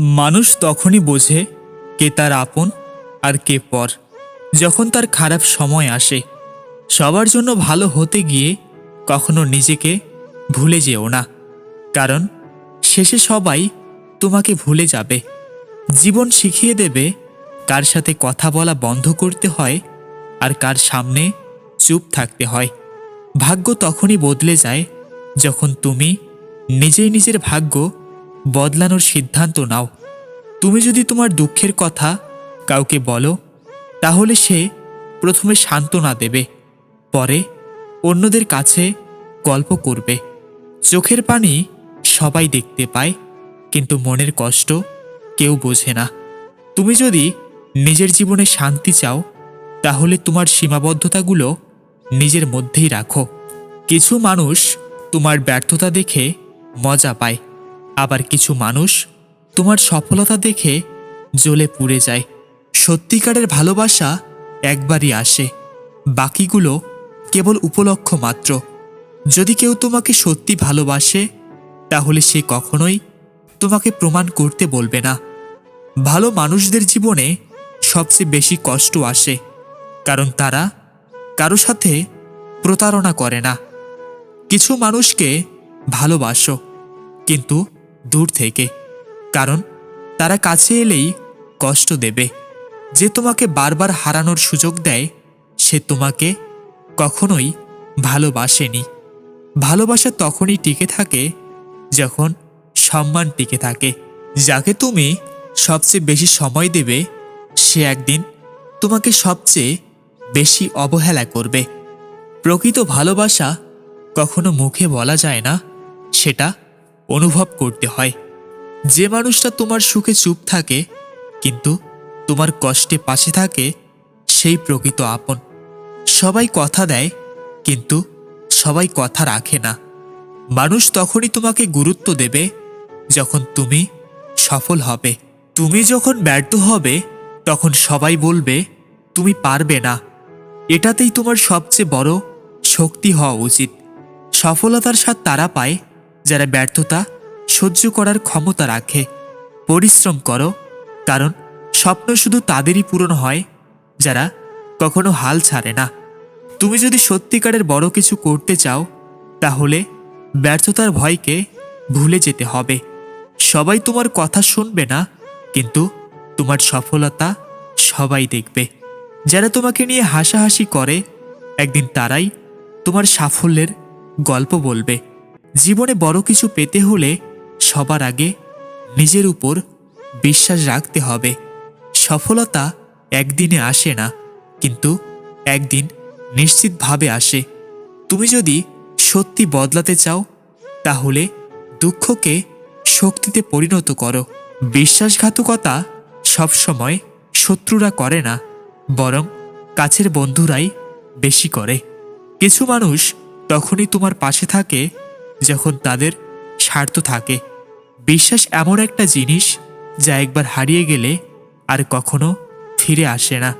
মানুষ তখনই বোঝে কে তার আপন আর কে পর। যখন তার খারাপ সময় আসে, সবার জন্য ভালো হতে গিয়ে কখনো নিজেকে ভুলে যেও না। কারণ শেষে সবাই তোমাকে ভুলে যাবে। জীবন শিখিয়ে দেবে কার সাথে কথা বলা বন্ধ করতে হয় আর কার সামনে চুপ থাকতে হয়। ভাগ্য তখনই বদলে যায় যখন তুমি নিজেই নিজের ভাগ্য বদলানোর সিদ্ধান্ত নাও। তুমি যদি তোমার দুঃখের কথা কাউকে বলো, তাহলে সে প্রথমে সান্ত্বনা দেবে, পরে অন্যদের কাছে গল্প করবে। চোখের পানি সবাই দেখতে পায়, কিন্তু মনের কষ্ট কেউ বোঝে না। তুমি যদি নিজের জীবনে শান্তি চাও, তাহলে তোমার সীমাবদ্ধতাগুলো নিজের মধ্যেই রাখো। কিছু মানুষ তোমার ব্যর্থতা দেখে মজা পায়। আবার কিছু মানুষ তোমার সফলতা দেখে জ্বলে পুড়ে যায়। সত্যিকারের ভালোবাসা একবারই আসে। বাকিগুলো কেবল উপলক্ষ মাত্র। যদি কেউ তোমাকে সত্যি ভালোবাসে, তাহলে সে কখনোই তোমাকে প্রমাণ করতে বলবে না। ভালো মানুষদের জীবনে সবচেয়ে বেশি কষ্ট আসে, কারণ তারা কারও সাথে প্রতারণা করে না। কিছু মানুষকে ভালোবাসো, কিন্তু দূর থেকে। কারণ তারা কাছে এলেই কষ্ট দেবে। যে তোমাকে বারবার হারানোর সুযোগ দেয়, সে তোমাকে কখনোই ভালোবাসেনি। ভালোবাসা তখনই টিকে থাকে যখন সম্মান টিকে থাকে। যাকে তুমি সবচেয়ে বেশি সময় দেবে, সে একদিন তোমাকে সবচেয়ে বেশি অবহেলা করবে। প্রকৃত ভালোবাসা কখনো মুখে বলা যায় না, সেটা অনুভব করতে হয়। যে মানুষটা তোমার সুখে চুপ থাকে, কিন্তু তোমার কষ্টে পাশে থাকে, সেই প্রকৃত আপন। সবাই কথা দেয়, কিন্তু সবাই কথা রাখে না। মানুষ তখনই তোমাকে গুরুত্ব দেবে, যখন তুমি সফল হবে। তুমি যখন ব্যর্থ হবে, তখন সবাই বলবে, তুমি পারবে না। এটাতেই তোমার সবচেয়ে বড় শক্তি হওয়া উচিত। সফলতার স্বাদ তারা পায় যারা ব্যর্থতা সহ্য করার ক্ষমতা রাখে, পরিশ্রম করো, কারণ স্বপ্ন শুধু তাদেরই পূরণ হয়, যারা কখনো হাল ছাড়ে না। তুমি যদি সত্যিকারের বড় কিছু করতে চাও, তাহলে ব্যর্থতার ভয়কে ভুলে যেতে হবে। সবাই তোমার কথা শুনবে না, কিন্তু তোমার সফলতা সবাই দেখবে। যারা তোমাকে নিয়ে হাসাহাসি করে, একদিন তারাই তোমার সাফল্যের গল্প বলবে। জীবনে বড় কিছু পেতে হলে সবার আগে নিজের উপর বিশ্বাস রাখতে হবে। সফলতা একদিনে আসে না, কিন্তু একদিন নিশ্চিতভাবে আসে। তুমি যদি সত্যি বদলাতে চাও, তাহলে দুঃখকে শক্তিতে পরিণত করো। বিশ্বাসঘাতকতা সবসময় শত্রুরা করে না, বরং কাছের বন্ধুরাই বেশি করে। কিছু মানুষ তখনই তোমার পাশে থাকে যখন তাদের স্বার্থ থাকে। বিশ্বাস এমন একটা জিনিস যা একবার হারিয়ে গেলে আর কখনো ফিরে আসে না।